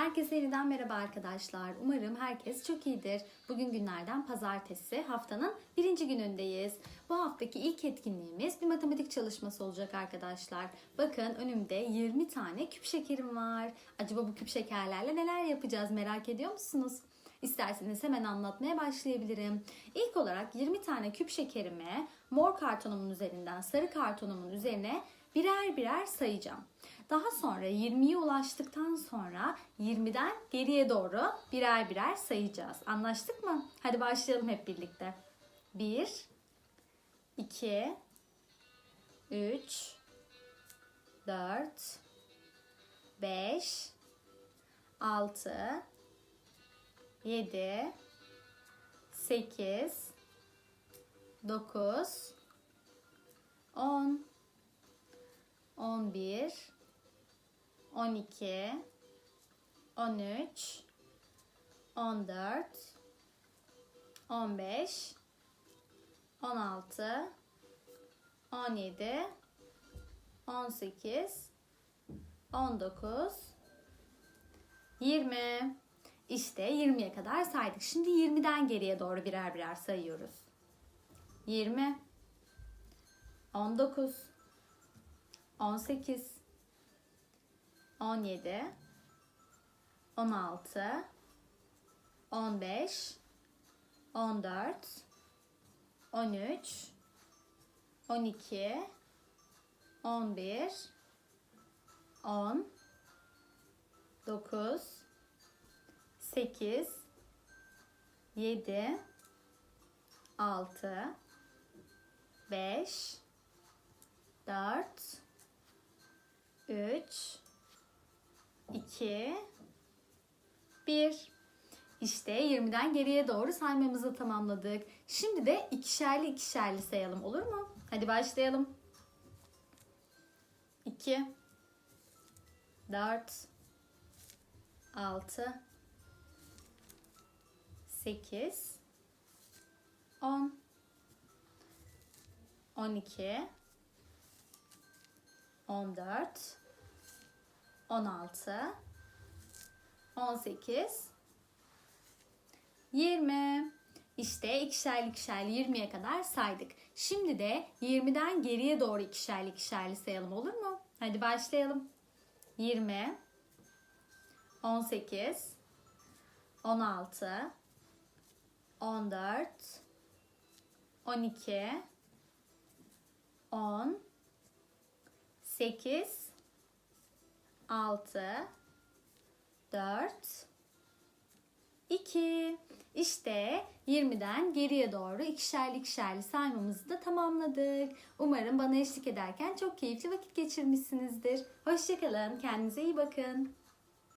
Herkese yeniden merhaba arkadaşlar. Umarım herkes çok iyidir. Bugün günlerden pazartesi, haftanın birinci günündeyiz. Bu haftaki ilk etkinliğimiz bir matematik çalışması olacak arkadaşlar. Bakın önümde 20 tane küp şekerim var. Acaba bu küp şekerlerle neler yapacağız merak ediyor musunuz? İsterseniz hemen anlatmaya başlayabilirim. İlk olarak 20 tane küp şekerimi mor kartonumun üzerinden sarı kartonumun üzerine birer birer sayacağım. Daha sonra 20'ye ulaştıktan sonra 20'den geriye doğru birer birer sayacağız. Anlaştık mı? Hadi başlayalım hep birlikte. 1 2 3 4 5 6 7 8 9 12 13 14 15 16 17 18 19 20 İşte 20'ye kadar saydık. Şimdi 20'den geriye doğru birer birer sayıyoruz. 20 19 18 17 16 15 14 13 12 11 10 9 8 7 6 5 4 3 2 1 İşte 20'den geriye doğru saymamızı tamamladık. Şimdi de ikişerli ikişerli sayalım olur mu? Hadi başlayalım. 2 4 6 8 10 12 14 16 18 20 İşte ikişerli ikişerli 20'ye kadar saydık. Şimdi de 20'den geriye doğru ikişerli ikişerli sayalım olur mu? Hadi başlayalım. 20 18 16 14 12 10 8 6 4 2 İşte 20'den geriye doğru ikişerli ikişerli saymamızı da tamamladık. Umarım bana eşlik ederken çok keyifli vakit geçirmişsinizdir. Hoşçakalın. Kendinize iyi bakın.